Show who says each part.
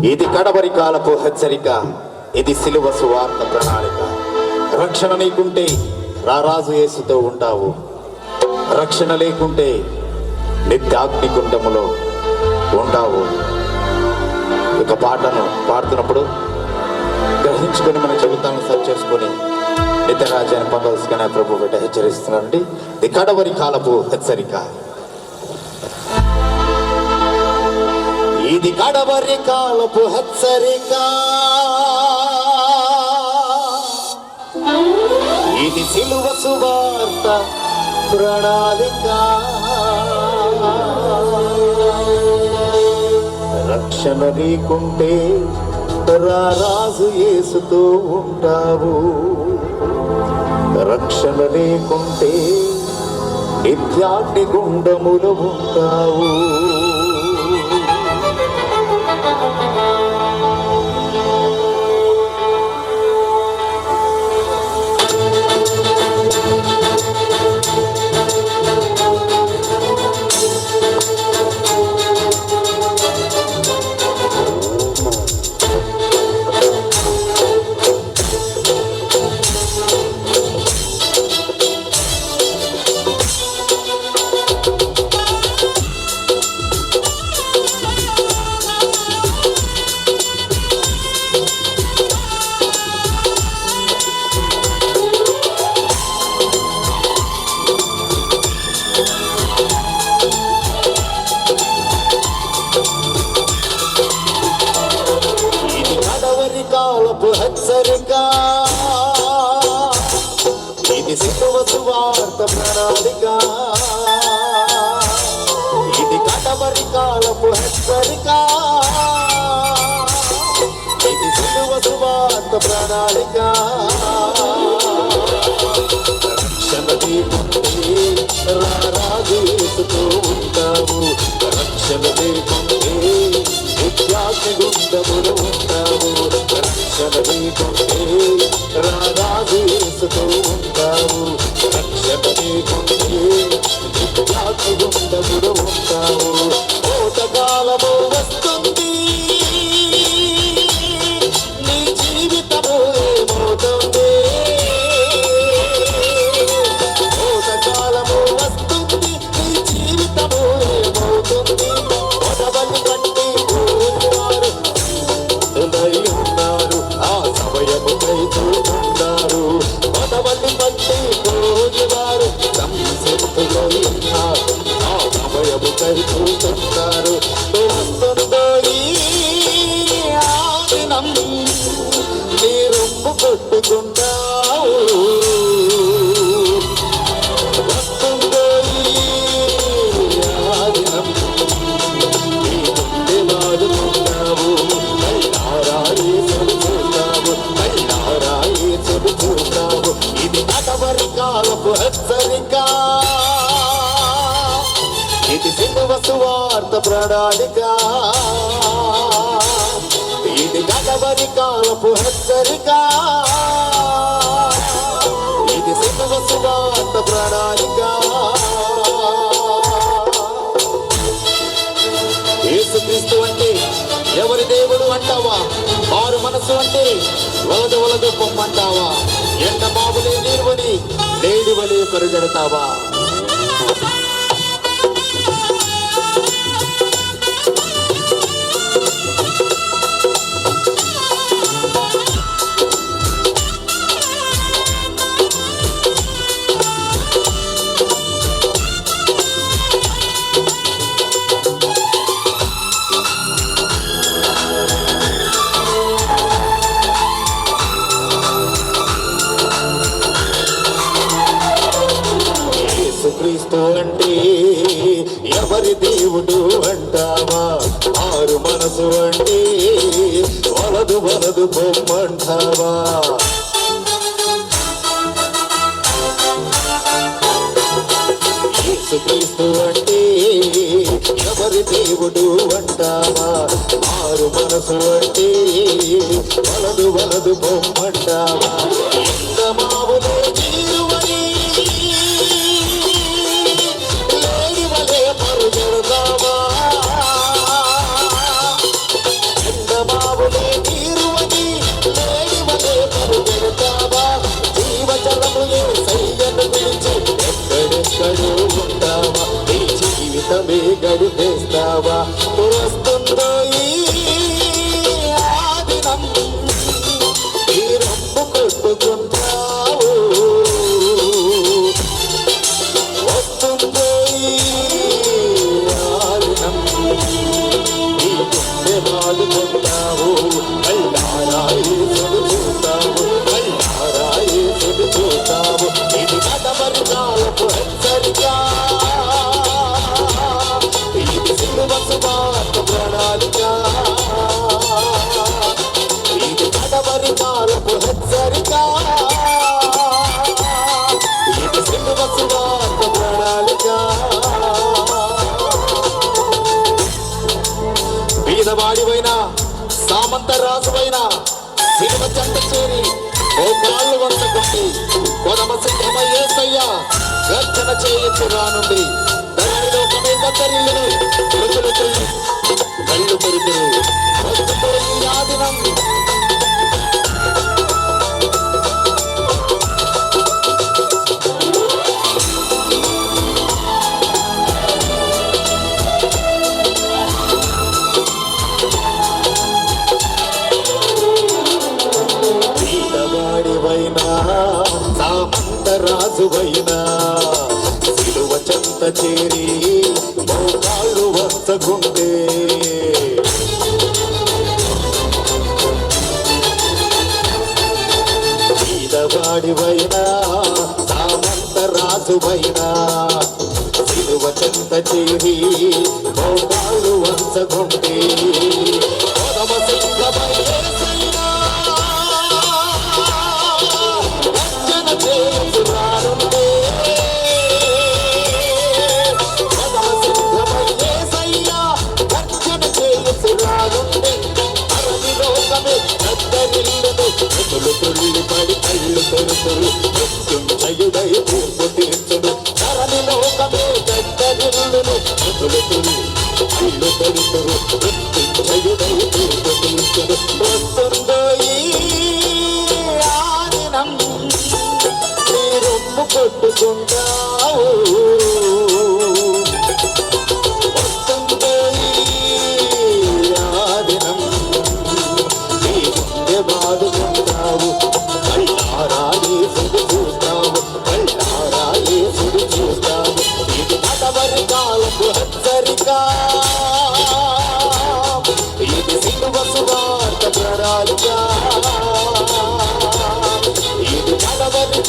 Speaker 1: ఇది కడవరి కాలపు హెచ్చరిక. ఇది సిలువ సువార్త ప్రణాళిక. రక్షణ నీకుంటే రారాజు యేసుతో ఉంటావు. రక్షణ లేకుంటే నిత్యాగ్నికుండములో ఉంటావు. ఒక పాటను పాడుతున్నప్పుడు గ్రహించుకొని మన జీవితాన్ని సరి చేసుకొని నిత్యరాజ్యాన్ని పొందవలసిన ప్రభు బిడ్డ హెచ్చరిస్తున్నారండి ఇది కడవరి కాలపు హెచ్చరిక. ఇది కడవరి కాలపు హెచ్చరిక. ఇది సిలువ సువార్త ప్రణాళిక. రక్షణ నీకుంటే రాజు ఏసుతో ఉంటావు. రక్షణ లేకుంటే నిత్యాన్ని గుండములు ఉంటావు. సువార్త ప్రణాళిక. ఇది కటవరి కాలపు హెచ్చరిక ఇది సువార్త ప్రణాళిక. సంసిద్ధులై ఉన్నారు ఆ సమయము ఈ నీ రొమ్ము కొట్టుకుంటావు ఇది సువార్త ప్రణాళిక. ఇది గడవరి కాలపు హెచ్చరిక. ఇది సిలువ సువార్త ప్రణాళిక. యేసుక్రీస్తు అంటే ఎవరి దేవుడు అంటావా? వారు మనసు అంటే వలదు వలదు పొమ్మంటావా ఎండ బాబులే నీరువని లేడి వలె ఎవరి దేవుడు అంటావా? ఆరు మనసు అంటే వలదు వలదు బొమ్మంటావా? క్రీస్తు అంటే ఎవరి దేవుడు అంటావా? ఆరు మనసు అంటే వలదు వలదు బొమ్మంటావా? మేఘడు చేస్తావా రాడివైన సామంత రాజువైన విలువ చెంత చేరి ఓ కాళ్ళు వరుసకుండి కొనమ సిద్ధమ గర్జన చేయొచ్చు రా నుండి. కళ్ళు ఆదినం అయినా. విలువ చెంత చేరి మోకాళ్ళు వస్తకుంటే వాడివైనా తామంత రాజువైనా. విలువ చెంత చేరి మోకాళ్ళు వంచకుంటే Thank you. రాజా ఇది కలవరి